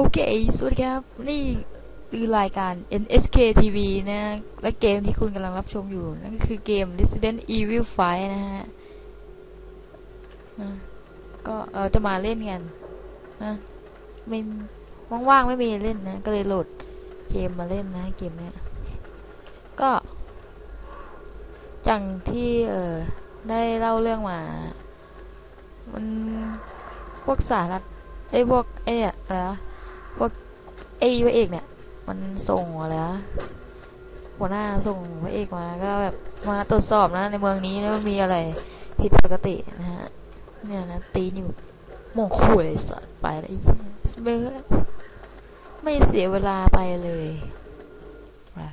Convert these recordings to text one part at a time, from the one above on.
โอเค สวัสดีครับ นี่คือรายการ NSK TV นะ และเกมที่คุณกำลังรับชมอยู่ นั่นก็คือเกม Resident Evil 5 นะฮะ ก็เออจะมาเล่นกันนะไม่ว่างๆ ไม่มีเล่นนะ ก็เลยโหลดเกมมาเล่นนะ เกมเนี้ย ก็อย่างที่เออได้เล่าเรื่องมา มันพวกสารัฐไอ้พวกไอ้เนี่ยอะไรวะ พวกไอ้พระเอกเนี่ย มันส่งอะไรวหัวหน้าส่งพระเอกมาก็แบบมาตรวจสอบนะ ในเมืองนี้นะมันมีอะไร ผิดปกตินะฮะเนี่ยนะตีนอยู่โมงคุยสัตว์ไปแล้วเยเบอไม่เสียเวลาไปเลยว่ะ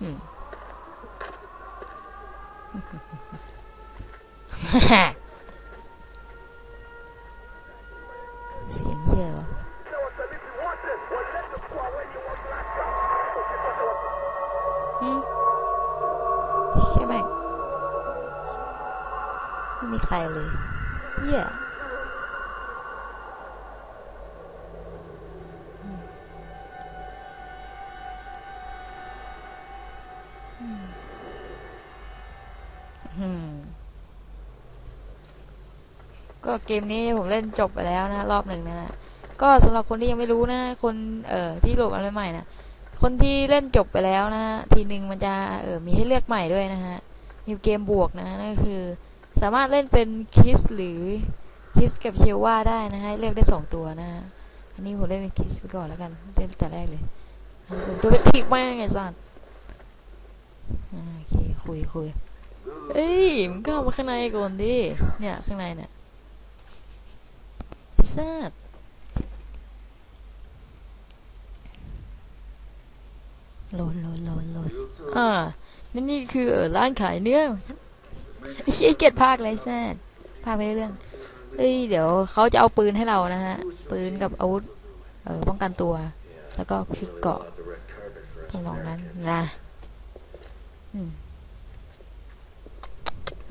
อืม เหี้ยอืมอืมก็เกมนี้ผมเล่นจบไปแล้วนะ รอบหนึ่งนะฮะก็สำหรับคนที่ยังไม่รู้นะ คนเอ่อที่โหลดมาใหม่นะคนที่เล่นจบไปแล้วนะฮะทีหนึ่งมันจะเอ่อมีให้เลือกใหม่ด้วยนะฮะนิวเกมบวกนะนั่นก็คือ สามารถเล่นเป็นคิสหรือคิสกับเชลว่าได้นะฮะเลือกได้สองตัวนะฮะอันนี้ผมเล่นเป็นคิสไปก่อนแล้วกันเล่นแต่แรกเลยเตัวเป็นทิกมากไงสัตว์อ่าโอเคคุยคุยเอ้ยมึงเข้ามาข้างในก่อนดิเนี่ยข้างในเนี่ยแซดโหลดโหลดโหลดโหลดอ่านี่นี่คือร้านขายเนื้อ ชี่ยเกียดภาคเลยแซดภาคไปเรื่องเอ้ยเดี๋ยวเขาจะเอาปืนให้เรานะฮะ ปืนกับอาวุธ เออป้องกันตัว แล้วก็ชุดเกาะตรงนองนั้นนะอืม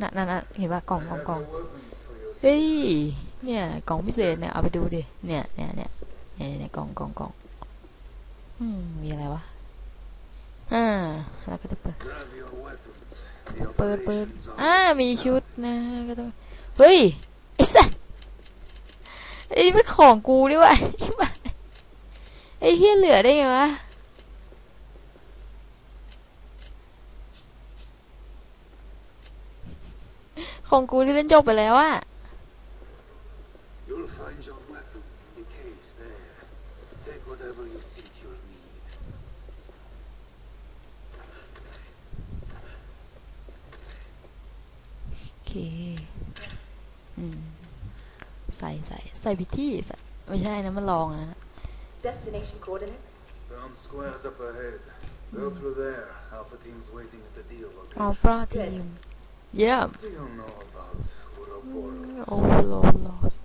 น่ะน่นเห็นว่ากล่องกล่องกล่องเฮ้ยเนี่ยกล่องพิเศษเนี่ยเอาไปดูดิเนี่ยเนี่ยเนี่ยเนี่ยเนี่ยกล่องกล่องกล่องอืมมีอะไรวะ อ่าแล้วก็จะเปิด เปิดเปิดอ่ามีชุดนะก็ต้องเฮ้ยไอ้สัสไอ้มันของกูดิวะไอ้เฮียเหลือได้ไงวะของกูที่เล่นจบไปแล้วอะ อเคอืม ใส่ใส่ใส่พิธีใส่ไม่ใช่นะมันลองนะ Destination coordinates? Found squares up ahead. Go through there. Alpha team's waiting at the deal อัล location. ฟาทีมเยี่ยม Do you know about Ouroboros? โอ้โหลอส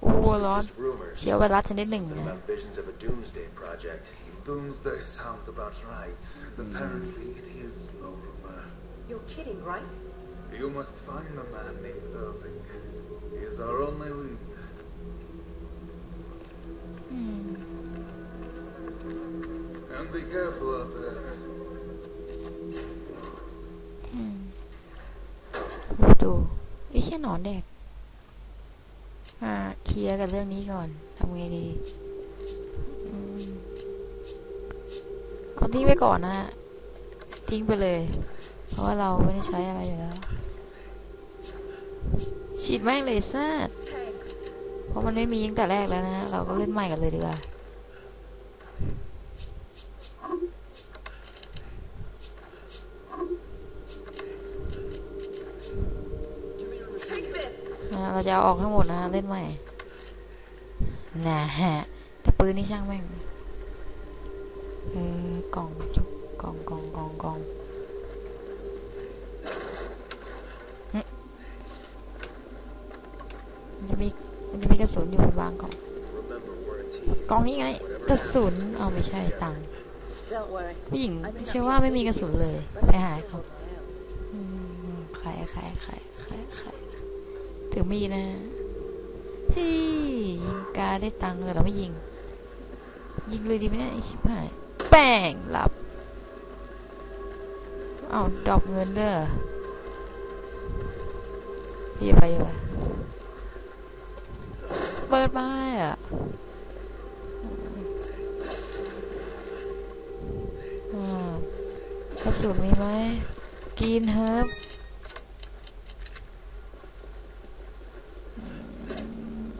โอ้โหลอส Just rumors เชื้อไวรัสชนิดหนึ่งนะ about visions of a doomsday project. Doomsday sounds about right. Apparently it is no rumor. You're kidding, right? You must find the man named Irving. He is our only lead. อืม And be careful out there. อืมดูไอ้แค่หนอนแดก อ่า เคลียร์กันเรื่องนี้ก่อน ทำไงดีอืมเอาทิ้งไปก่อนนะฮะ ทิ้งไปเลย เพราะว่าเราไม่ได้ใช้อะไรอยู่แล้ว ฉีดแม่งเลยซาเพราะมันไม่มีตั้งแต่แรกแล้วนะฮะเราก็เล่นใหม่กันเลยดีกว่าเราจะเอาออกให้งหมดนะฮะเล่นใหม่ นะฮะ แต่ปืนนี่ช่างแม่ง เออกล่องจุกกล่องกล่องกล่องกล่องหึมันจะมี มันจะมีกระสุนอยู่วางกล่องกล่องนี้ไง กระสุนเอาไม่ใช่ตังค์ผู้หญิงเชื่อว่าไม่มีกระสุนเลย ไปหาเขาขายขายขายขายขายถือมีนะเฮ้ยยิงกาได้ตังค์แต่เราไม่ยิง ยิงเลยดีไหมเนี่ยไอ้ชิบหายแป้งหลับเอาดอปเงินเด้ออย่าไปอย่าไป เปิดม้อะกระสุนมีไหมกินเฮิร์บ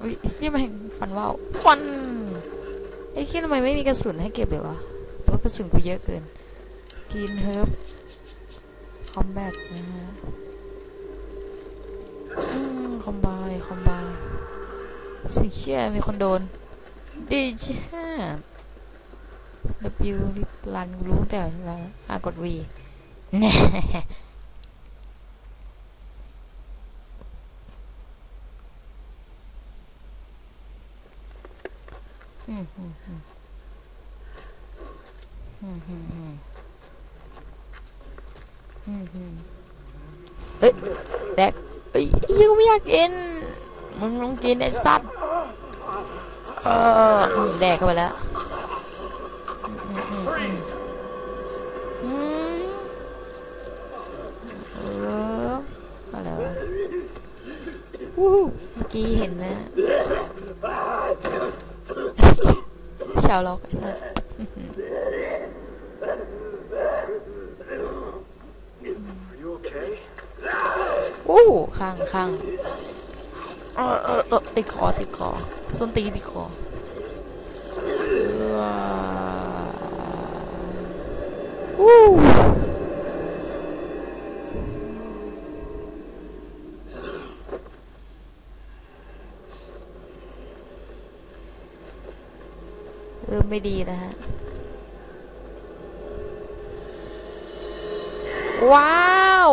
อุ้ยชี่ยแม่งฟันว่าวฟันไอ้เชี่ยทำไมไม่มีกระสุนให้เก็บเลยวะเพราะกระสุนกูเยอะเกินกินเฮิร์บคอมแบทนะฮะคอมบายคอมบาย สิเชี่ยมีคนโดนดีจ้า W รีบรันรู้แต่วลาอะกด V แน่อืมอืมอืมอืมอืมอืมอืมอืมเฮ้ยแดกเอ้ยเหี้ยกูไม่อยากกิน มึงต้องกินไอ้สัตว์ เอออืมแดกเข้าไปแล้วอืมอืมอืมอืมเอออะไรวะวู้ฮู้เมื่อกี้เห็นนะชาวล็อกไอ้สัตว์ Are you okay? อู้ข้างข้างเออเออเออติดคอติดคอส้นตีนติดคอวู้เริ่มไม่ดีนะฮะ ว้าว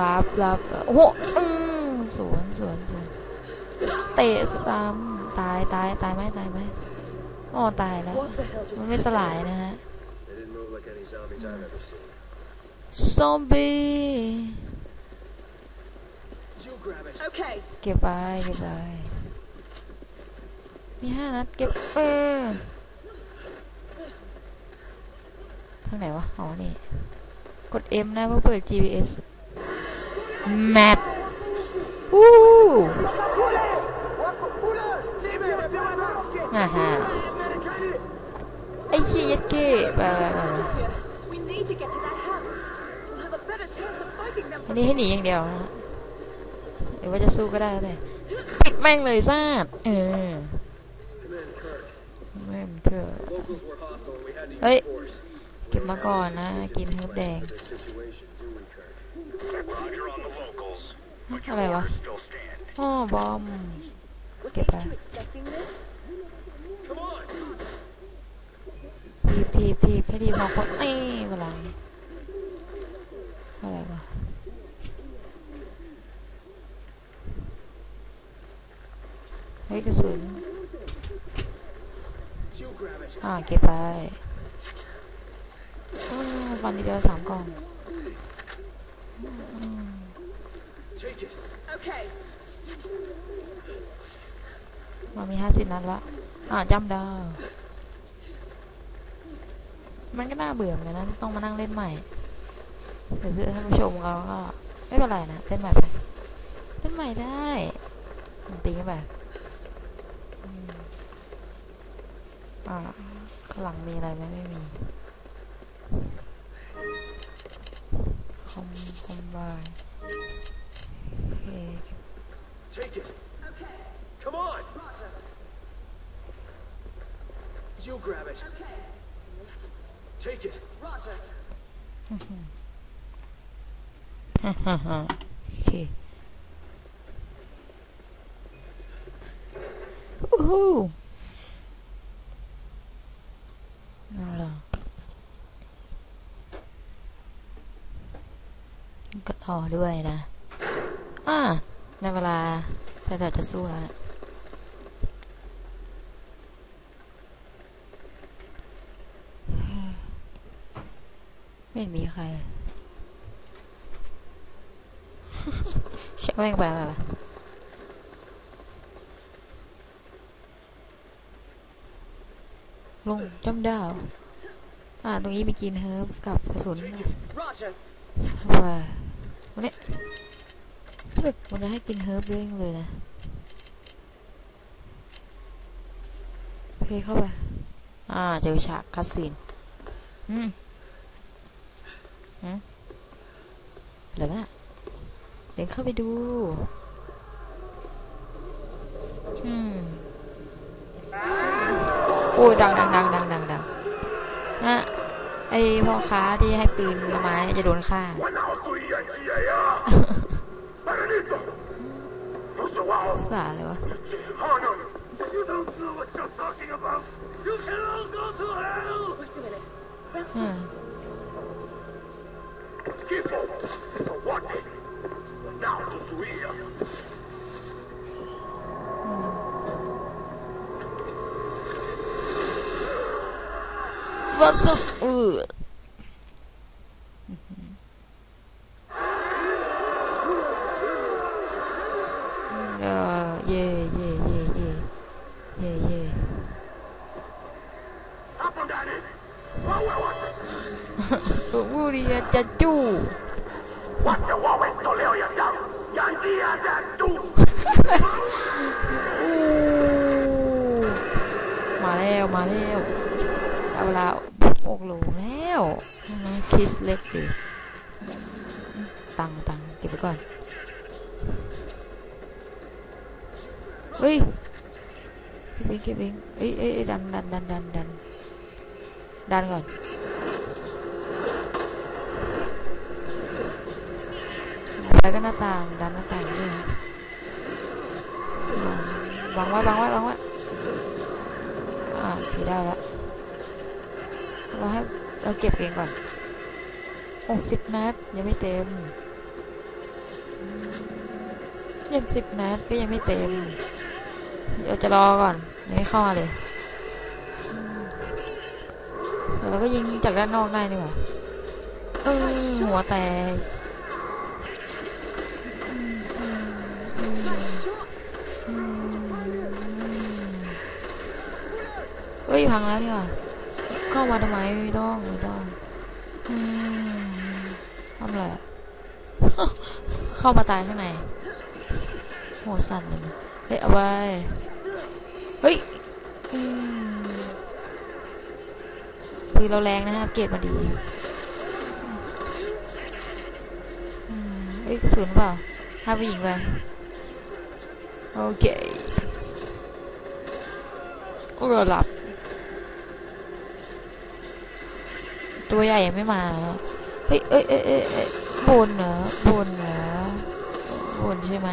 รับรับโอ้โห สวนสวนสวนเตะซ้ำตายตายตายไหมตายไหมอ๋อตายแล้ว What the hell just มันไม่สลายนะฮะ They didn't move like any zombies I've ever seen. ซอมบี้ You grab it. Okay, เก็บไปเก็บไปมีห้านัดเก็บเออทางไหนวะ อ๋อ นี่ กด M นะเพื่อเปิด GPS map อู้ฮ่าฮ่าไอ้ชี้ยัดเก้ไปไปอันนี้ให้หนีอย่างเดียวนหรือว่าจะสู้ก็ได้เลยปิดแม่งเลยซาดเออแม่งเถอะเฮ้ย เก็บมาก่อนนะ กินเฮิร์บแดง อะไรวะอ๋อบอม Was Get HQ back. expecting this? Come on! ทีบทีบทีบให้ทีบสองคนนี่พลังอะไรวะเฮ้ยกระสุนอ่าเก็บไปอืมฟันทีเดียวสามกล่อง it. Okay, เรามีห้าสิบนัดละ อ่าจำไดาวมันก็น่าเบื่อเหมือนกันนะที่ต้องมานั่งเล่นใหม่เดี๋ยวท่านผู้ชมเราก็ไม่เป็นไรนะเล่นใหม่ไปเล่นใหม่ได้มันปิงกันไปอ่าข้างหลังมีอะไรไหมไม่มีคอมคอมบาย big. Take it. Okay. Come on. Roger. You grab it. Okay. Take it. Roger. okay. Woohoo! Voilà. Cất thỏ đuôi. ในเวลาถ้าเราจะสู้แล้วไม่เห็นมีใครช่างแม่งไปไปไปลงจำดาว อ่า ตรงนี้มีกินเฮิร์บกับกระสุน Roger. ว่าวันนี้รู้สึก มันจะให้กินเฮิร์บเยอะจังเลยนะโอเคเข้าไป อ่า เจอฉากคัสซีนอืมอืมอะไรวะน่ะเดินเข้าไปดู อืมโอ้ยดังดังดังดังดังดังนะไอพ่อค้าที่ให้ปืนมาเนี่ยจะโดนฆ่า ภาษาอะไรวะ You don't know what you're talking about. You can all go to hell. Wait a minute. อืม Skippo, what? Now to Suia. วัสสเออเออเย่เย่เย่เย่เย่เย่ Hapo ndani. Wawe wote. บุรีจะจู้ Wote wawe toleo ya damu. Ya njia za tu. อู้มาแล้วมาแล้วเอาเวลาอกหลงแล้วน้องคิสเล็กดิตังตังเก็บไว้ก่อนเฮ้ยเก็บเองเก็บเองเอ้ยเอ้ยเอ้ยดันดันดันดันดันดันก่อน ไปก็หน้าต่างดันหน้าต่างด้วยวางไว้วางไว้วางไว้อ่าโอได้แล้วเราให้เราเก็บเองก่อนโอ้สิบนัดยังไม่เต็มยังสิบนัดก็ยังไม่เต็มเดี๋ยวจะรอก่อนยังไม่เข้ามาเลยแต่เราก็ยิงจากด้านนอกได้นี่หว่าเออหัวแตก ฮ้ยพังแล้วนี่ว่าเข้ามาทำไมไม่ต้องไม่ต้องอทำอะไรเข้ามาตายข้างในโหสั่นเลยเฮ้ยเอาไว้เฮ้ยอืมปืนเราแรงนะครับเกรดมาดีเอ้ยกระสุนเปล่าห้ผู้หญิงไปโอเคโอ้ยหลับ ตัวใหญ่ยังไม่มา เฮ้ยเอ้ยเอ้ยเอ้ยเอ้ยบนเหรอบนเหรอบนใช่ไหม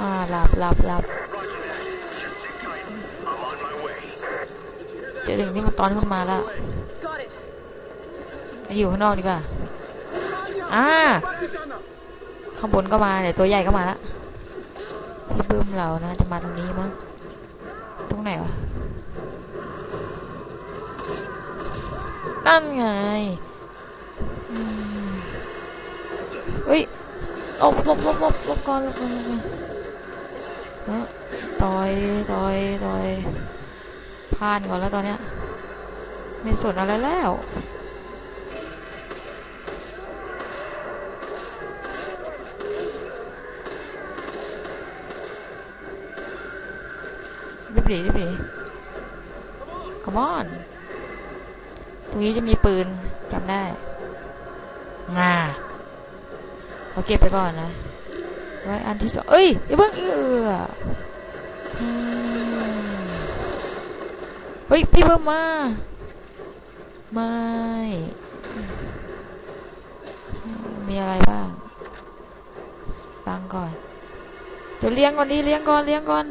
อ่าหลับหลับหลับเจะถึงที่มันตอนที่มันมาแล้วอยู่ข้างนอกดีกว่าอ่า ข้างบนก็มาเดี๋ยวตัวใหญ่ก็มาละพี่บึ้มเรานะ จะมาตรงนี้มั้งตรงไหนวะนั่นไงเฮ้ยหลบลบลบลบลบก่อนลบก่อนลบก่อนเออต่อยต่อยต่อยผ่านก่อนแล้วตอนเนี้ยไม่สนอะไรแล้ว รีบหนีรีบหนี come on ตรงนี้จะมีปืนจำได้งาเราเก็บไปก่อนนะ ไว้อันที่สองเอ้ยอย่าเพิ่งเอืออืมเฮ้ย พี่เพิ่มมา ไม่ มีอะไรบ้าง ตั้งก่อน เดี๋ยวเลี้ยงก่อนดิเลี้ยงก่อนเลี้ยงก่อน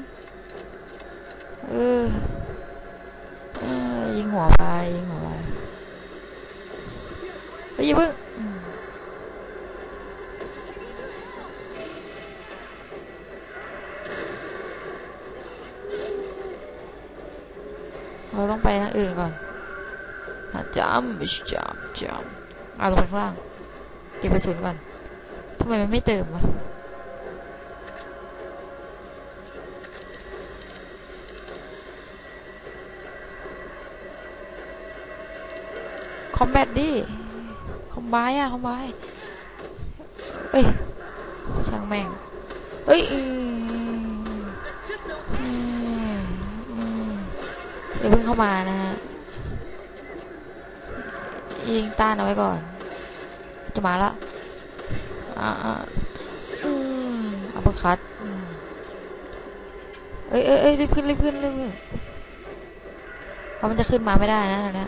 เออเออยิงหัวไปยิงหัวไปเฮ้ยอย่าเพิ่งเราต้องไปทางอื่นก่อนอะจำจำจำเอาลงไปข้างล่าง เก็บกระสุนก่อนทำไมมันไม่เติมวะ อมแบทดิคอมไบอะคอมไบเอ้ยช่างแม่งเอ้ยอย่าเพิ่งเข้ามานะฮะยิงต้านเอาไว้ก่อน จะมาล้วอ่าอ่าอืมอัปเปคัตอืมเอ้ยเอ้ยเอ้ยรีบขึ้นรีบขึ้นรีบขึ้นเพราะมันจะขึ้นมาไม่ได้นะตอนนี้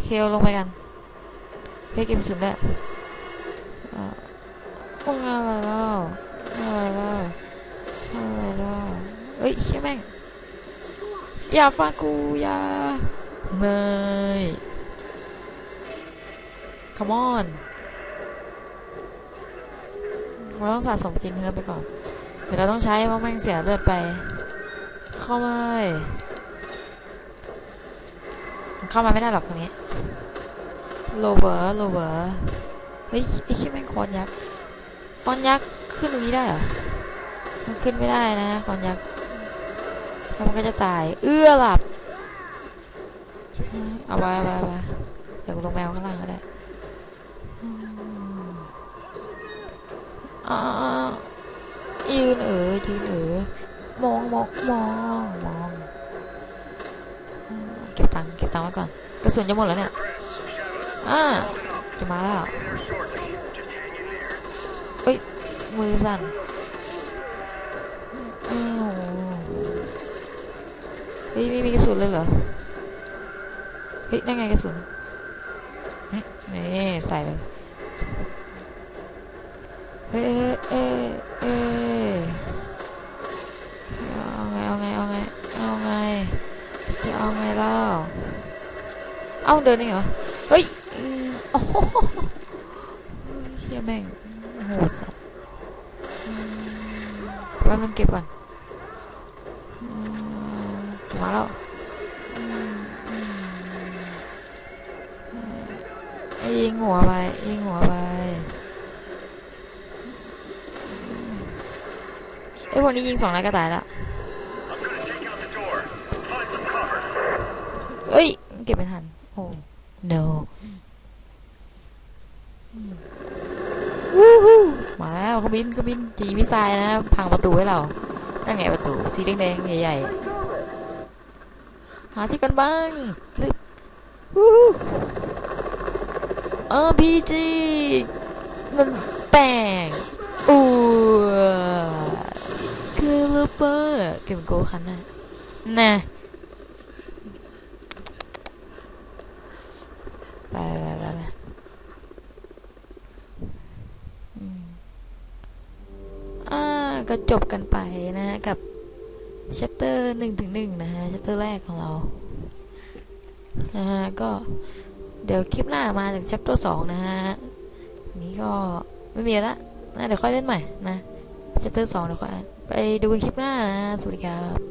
เคลลงไปกันเฮ้ยเก็บสุดแล้วอ่าอะไรแล้วอะไรแล้วอะไรแล้วเฮ้ยเชี่แม่งอย่าฟันกูอย่าไม่ come on เราต้องสะสมกินเนื้อไปก่อน เดี๋ยวเราต้องใช้เพราะแม่งเสียเลือดไป เข้ามาเลย เข้ามาไม่ได้หรอกตรงนี้โลเวอร์โลเวอร์เฮ้ยไอ้ขี้แม่งคอนยักษ์คอนยักษ์ขึ้นตรงนี้ได้เหรอมันขึ้นไม่ได้นะคอนยักษ์แล้วมันก็จะตาย เอื้อหลับเอาไว้เอาไว้เอาไว้เดี๋ยวลงแมวข้างล่างก็ได้อืมอ่ายืนเออยืนเออมองมองมองมอง เก็บตังค์เก็บตังค์ไว้ก่อนกระสุนจะหมดแล้วเนี่ยอ่าจะมาแล้วเอ้ยมือสั่นอ้าวเฮ้ยไม่มีกระสุนเลยเหรอเฮ้ยนั่นไงกระสุนนี่ใส่ไปเฮ้ยเอ้ยเอ้ยไง เอาไง เอาไง เอาไง จะเอาไงเล่า เอาเดินนี่เหรอ เฮ้ยโอ้โหเฮียแม่งโหดสัตว์แป๊บนึงเก็บก่อนมาแล้วอืมอืมอืมยิงหัวไปยิงหัวไปไอ้พวกนี้ยิงสองนัดก็ตายแล้วเอ้ย เก็บไม่ทัน โอ้ no วู้ฮู้มา แล้วเขาบินเขาบินจีมิซล์นะพังประตูให้เรา นั่นไงประตู สีแดงๆใหญ่ๆ หาที่กันบ้างรีบวู้ฮู้เออพีจีนั่นแป้งอู้คือเลเปอร์เก็บโกคันน่ะน่ะ แชปเตอร์สองนะฮะ นี้ก็ไม่มีละนะเดี๋ยวค่อยเล่นใหม่นะชปเตอร์สองเดี๋ยวค่อยไปดูคลิปหน้านะ สวัสดีครับ